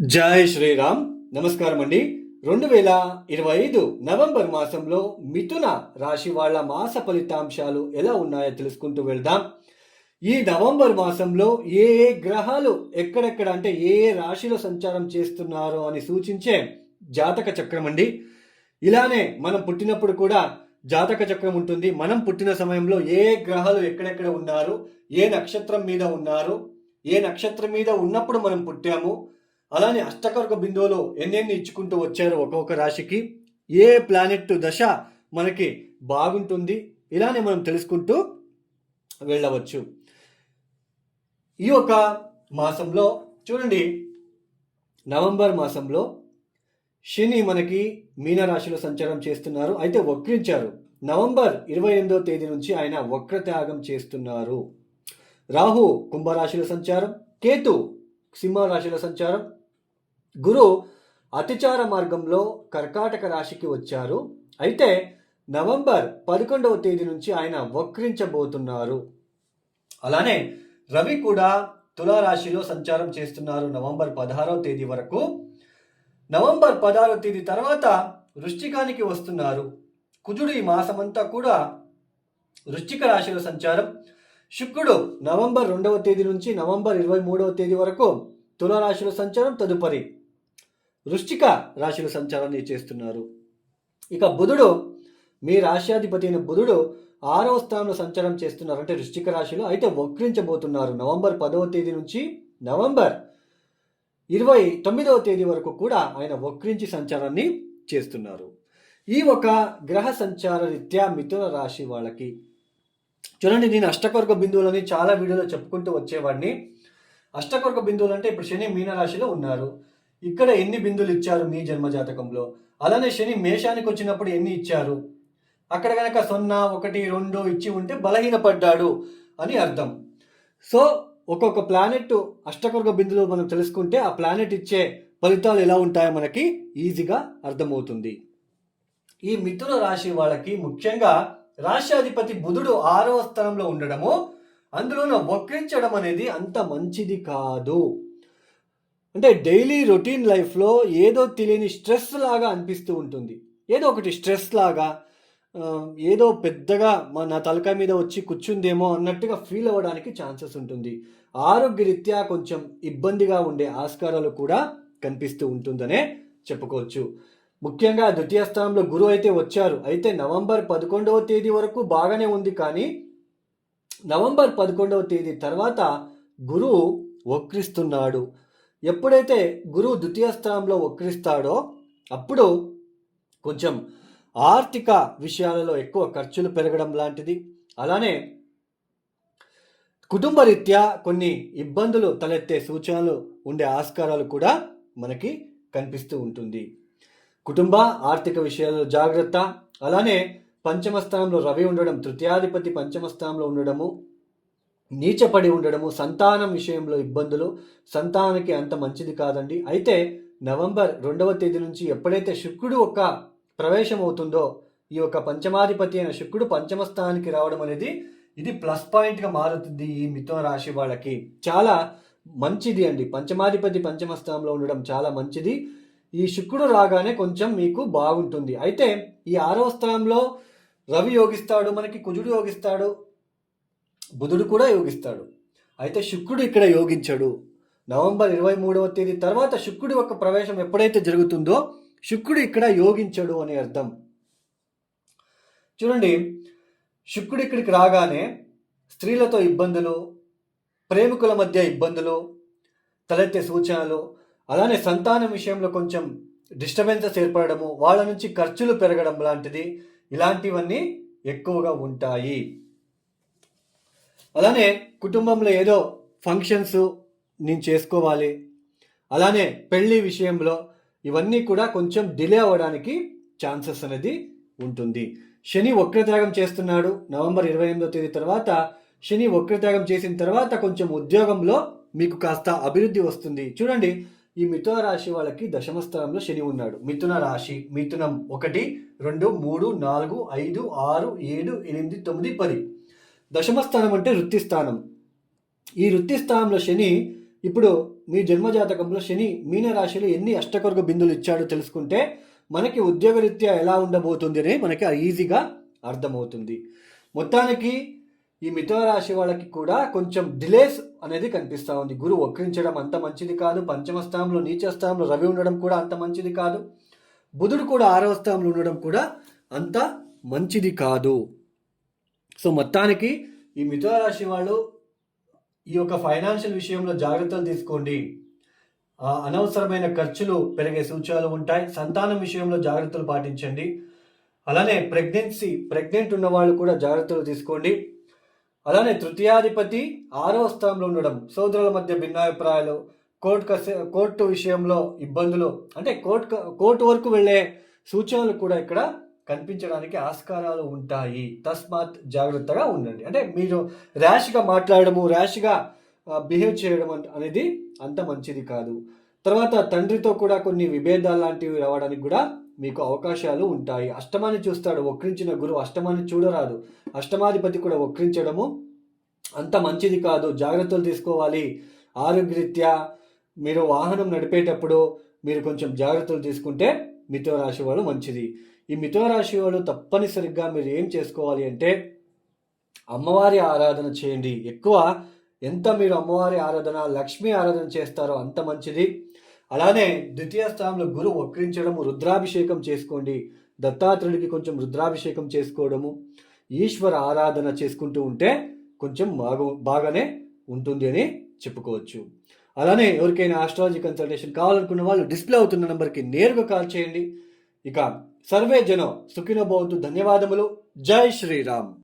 జై శ్రీరామ్. నమస్కారం అండి. రెండు వేల ఇరవై ఐదు నవంబర్ మాసంలో మిథున రాశి వాళ్ళ మాస ఫలితాంశాలు ఎలా ఉన్నాయో తెలుసుకుంటూ వెళ్దాం. ఈ నవంబర్ మాసంలో ఏ ఏ గ్రహాలు ఎక్కడెక్కడ అంటే ఏ ఏ రాశిలో సంచారం చేస్తున్నారో అని సూచించే జాతక చక్రం అండి. ఇలానే మనం పుట్టినప్పుడు కూడా జాతక చక్రం ఉంటుంది. మనం పుట్టిన సమయంలో ఏ ఏ గ్రహాలు ఎక్కడెక్కడ ఉన్నారు? ఏ నక్షత్రం మీద ఉన్నారు? ఏ నక్షత్రం మీద ఉన్నప్పుడు మనం పుట్టాము? అలానే అష్టకర్గ బిందువులో ఎన్నెన్ని ఇచ్చుకుంటూ వచ్చారు ఒక్కొక్క రాశికి ఏ ప్లానెట్ దశ మనకి బాగుంటుంది ఇలానే మనం తెలుసుకుంటూ వెళ్ళవచ్చు. ఈ యొక్క మాసంలో చూడండి నవంబర్ మాసంలో శని మనకి మీనరాశిలో సంచారం చేస్తున్నారు. అయితే వక్రించారు. నవంబర్ ఇరవై ఎనిమిదో తేదీ నుంచి ఆయన వక్రత్యాగం చేస్తున్నారు. రాహు కుంభరాశిలో సంచారం కేతు సింహరాశిలో సంచారం గురు అతిచార మార్గంలో కర్కాటక రాశికి వచ్చారు. అయితే నవంబర్ పదకొండవ తేదీ నుంచి ఆయన వక్రించబోతున్నారు. అలానే రవి కూడా తులారాశిలో సంచారం చేస్తున్నారు నవంబర్ పదహారవ తేదీ వరకు. నవంబర్ పదహారవ తేదీ తర్వాత వృష్టికానికి వస్తున్నారు. కుజుడు ఈ మాసమంతా కూడా వృశ్చిక రాశిలో సంచారం. శుక్రుడు నవంబర్ రెండవ తేదీ నుంచి నవంబర్ ఇరవై మూడవ తేదీ వరకు తులారాశిలో సంచారం తదుపరి. వృశ్చిక రాశిలో సంచారాన్ని చేస్తున్నారు. ఇక బుధుడు మీ రాశ్యాధిపతి అయిన బుధుడు ఆరవ స్థానంలో సంచారం చేస్తున్నారు అంటే వృశ్చిక రాశిలో అయితే వక్రించబోతున్నారు. నవంబర్ పదవ తేదీ నుంచి నవంబర్ ఇరవై తొమ్మిదవ తేదీ వరకు కూడా ఆయన వక్రించి సంచారాన్ని చేస్తున్నారు. ఈ ఒక గ్రహ సంచార రీత్యా మిథున రాశి వాళ్ళకి చూడండి నేను అష్టకవర్గ బిందువులని చాలా వీడియోలో చెప్పుకుంటూ వచ్చేవాడిని. అష్టకవర్గ బిందువులు అంటే ఇప్పుడు శని మీనరాశిలో ఉన్నారు. ఇక్కడ ఎన్ని బిందులు ఇచ్చారు మీ జన్మ జాతకంలో అలానే శని మేషానికి వచ్చినప్పుడు ఎన్ని ఇచ్చారు? అక్కడ కనుక సున్నా ఒకటి రెండు ఇచ్చి ఉంటే బలహీనపడ్డాడు అని అర్థం. సో ఒక్కొక్క ప్లానెట్ అష్టకర్గ బిందులో మనం తెలుసుకుంటే ఆ ప్లానెట్ ఇచ్చే ఫలితాలు ఎలా ఉంటాయో మనకి ఈజీగా అర్థమవుతుంది. ఈ మిథున రాశి వాళ్ళకి ముఖ్యంగా రాష్ట్రాధిపతి బుధుడు ఆరవ స్థానంలో ఉండడము అందులోనూ వక్రించడం అనేది అంత మంచిది కాదు. అంటే డైలీ రొటీన్ లైఫ్లో ఏదో తెలియని స్ట్రెస్ లాగా అనిపిస్తూ ఉంటుంది. ఏదో ఒకటి స్ట్రెస్ లాగా ఏదో పెద్దగా మా నా తలకాయ మీద వచ్చి కూర్చుందేమో అన్నట్టుగా ఫీల్ అవ్వడానికి ఛాన్సెస్ ఉంటుంది. ఆరోగ్యరీత్యా కొంచెం ఇబ్బందిగా ఉండే ఆస్కారాలు కూడా కనిపిస్తూ ఉంటుందనే చెప్పుకోవచ్చు. ముఖ్యంగా ద్వితీయ స్థానంలో గురువు అయితే వచ్చారు. అయితే నవంబర్ పదకొండవ తేదీ వరకు బాగానే ఉంది కానీ నవంబర్ పదకొండవ తేదీ తర్వాత గురువు వక్రిస్తున్నాడు. ఎప్పుడైతే గురువు ద్వితీయ స్థానంలో వక్రిస్తాడో అప్పుడు కొంచెం ఆర్థిక విషయాలలో ఎక్కువ ఖర్చులు పెరగడం లాంటిది. అలానే కుటుంబ రీత్యా కొన్ని ఇబ్బందులు తలెత్తే సూచనలు ఉండే ఆస్కారాలు కూడా మనకి కనిపిస్తూ ఉంటుంది. కుటుంబ ఆర్థిక విషయాల్లో జాగ్రత్త. అలానే పంచమ స్థానంలో రవి ఉండడం తృతీయాధిపతి పంచమ స్థానంలో ఉండడము నీచపడి ఉండడము సంతానం విషయంలో ఇబ్బందులు సంతానానికి అంత మంచిది కాదండి. అయితే నవంబర్ రెండవ తేదీ నుంచి ఎప్పుడైతే శుక్రుడు ఒక ప్రవేశం అవుతుందో ఈ యొక్క పంచమాధిపతి అయిన శుక్రుడు పంచమ స్థానానికి రావడం అనేది ఇది ప్లస్ పాయింట్గా మారుతుంది ఈ మిథున రాశి వాళ్ళకి. చాలా మంచిది అండి. పంచమాధిపతి పంచమ స్థానంలో ఉండడం చాలా మంచిది. ఈ శుక్రుడు రాగానే కొంచెం మీకు బాగుంటుంది. అయితే ఈ ఆరవ స్థానంలో రవి యోగిస్తాడు మనకి కుజుడు యోగిస్తాడు బుధుడు కూడా యోగిస్తాడు. అయితే శుక్రుడు ఇక్కడ యోగించడు. నవంబర్ ఇరవై మూడవ తేదీ తర్వాత శుక్రుడి యొక్క ప్రవేశం ఎప్పుడైతే జరుగుతుందో శుక్రుడు ఇక్కడ యోగించడు అనే అర్థం. చూడండి శుక్రుడు ఇక్కడికి రాగానే స్త్రీలతో ఇబ్బందులు ప్రేమికుల మధ్య ఇబ్బందులు తలెత్తే సూచనలు అలానే సంతానం విషయంలో కొంచెం డిస్టర్బెన్సెస్ ఏర్పడము వాళ్ళ నుంచి ఖర్చులు పెరగడం లాంటిది ఇలాంటివన్నీ ఎక్కువగా ఉంటాయి. అలానే కుటుంబంలో ఏదో ఫంక్షన్స్ నేను చేసుకోవాలి. అలానే పెళ్ళి విషయంలో ఇవన్నీ కూడా కొంచెం డిలే అవ్వడానికి ఛాన్సెస్ అనేది ఉంటుంది. శని వక్రత్యాగం చేస్తున్నాడు. నవంబర్ ఇరవై ఎనిమిదో తేదీ తర్వాత శని వక్రత్యాగం చేసిన తర్వాత కొంచెం ఉద్యోగంలో మీకు కాస్త అభివృద్ధి వస్తుంది. చూడండి ఈ మిథున రాశి వాళ్ళకి దశమ స్థానంలో శని ఉన్నాడు. మిథున రాశి మిథునం ఒకటి రెండు మూడు నాలుగు ఐదు ఆరు ఏడు ఎనిమిది తొమ్మిది పది. దశమస్థానం అంటే వృత్తి స్థానం ఈ వృత్తి స్థానంలో శని ఇప్పుడు మీ జన్మజాతకంలో శని మీన రాశిలో ఎన్ని అష్టకొరగ బిందులు ఇచ్చాడో తెలుసుకుంటే మనకి ఉద్యోగరీత్యా ఎలా ఉండబోతుంది అని మనకి ఈజీగా అర్థమవుతుంది. మొత్తానికి ఈ మిథున రాశి వాళ్ళకి కూడా కొంచెం డిలేస్ అనేది కనిపిస్తూ ఉంది. గురువు వక్రించడం అంత మంచిది కాదు. పంచమ స్థానంలో నీచ స్థానంలో రవి ఉండడం కూడా అంత మంచిది కాదు. బుధుడు కూడా ఆరవ స్థానంలో ఉండడం కూడా అంత మంచిది కాదు. సో మొత్తానికి ఈ మిథున రాశి వాళ్ళు ఈ యొక్క ఫైనాన్షియల్ విషయంలో జాగ్రత్తలు తీసుకోండి. అనవసరమైన ఖర్చులు పెరిగే సూచనలు ఉంటాయి. సంతానం విషయంలో జాగ్రత్తలు పాటించండి. అలానే ప్రెగ్నెన్సీ ప్రెగ్నెంట్ ఉన్న వాళ్ళు కూడా జాగ్రత్తలు తీసుకోండి. అలానే తృతీయాధిపతి ఆరో స్థానంలో ఉండడం సోదరుల మధ్య భిన్నాభిప్రాయాలు కోర్టు కస కోర్టు విషయంలో ఇబ్బందులు అంటే కోర్టు కోర్టు వరకు వెళ్ళే సూచనలు కూడా ఇక్కడ కనిపించడానికి ఆస్కారాలు ఉంటాయి. తస్మాత్ జాగ్రత్తగా ఉండండి. అంటే మీరు ర్యాష్గా మాట్లాడము ర్యాష్గా బిహేవ్ చేయడం అనేది అంత మంచిది కాదు. తర్వాత తండ్రితో కూడా కొన్ని విభేదాలు లాంటివి రావడానికి కూడా మీకు అవకాశాలు ఉంటాయి. అష్టమాన్ని చూస్తాడు వక్రించిన గురువు. అష్టమాన్ని చూడరాదు. అష్టమాధిపతి కూడా వక్రించడము అంత మంచిది కాదు. జాగ్రత్తలు తీసుకోవాలి. ఆరోగ్యరీత్యా మీరు వాహనం నడిపేటప్పుడు మీరు కొంచెం జాగ్రత్తలు తీసుకుంటే మిథున రాశి వాళ్ళు మంచిది. ఈ మిథున రాశి వాళ్ళు తప్పనిసరిగా మీరు ఏం చేసుకోవాలి అంటే అమ్మవారి ఆరాధన చేయండి. ఎక్కువ ఎంత మీరు అమ్మవారి ఆరాధన లక్ష్మీ ఆరాధన చేస్తారో అంత మంచిది. అలానే ద్వితీయ స్థానంలో గురువు వక్రించడము రుద్రాభిషేకం చేసుకోండి. దత్తాత్రేయుడికి కొంచెం రుద్రాభిషేకం చేసుకోవడము ఈశ్వర ఆరాధన చేసుకుంటూ ఉంటే కొంచెం బాగా బాగానే ఉంటుంది అని చెప్పుకోవచ్చు. అలానే ఎవరికైనా ఆస్ట్రాలజీ కన్సల్టేషన్ కావాలనుకున్న వాళ్ళు డిస్ప్లే అవుతున్న నెంబర్కి నేరుగా కాల్ చేయండి. ఇక సర్వే జనం సుఖినోభవంతు ధన్యవాదములు. జై శ్రీరామ్.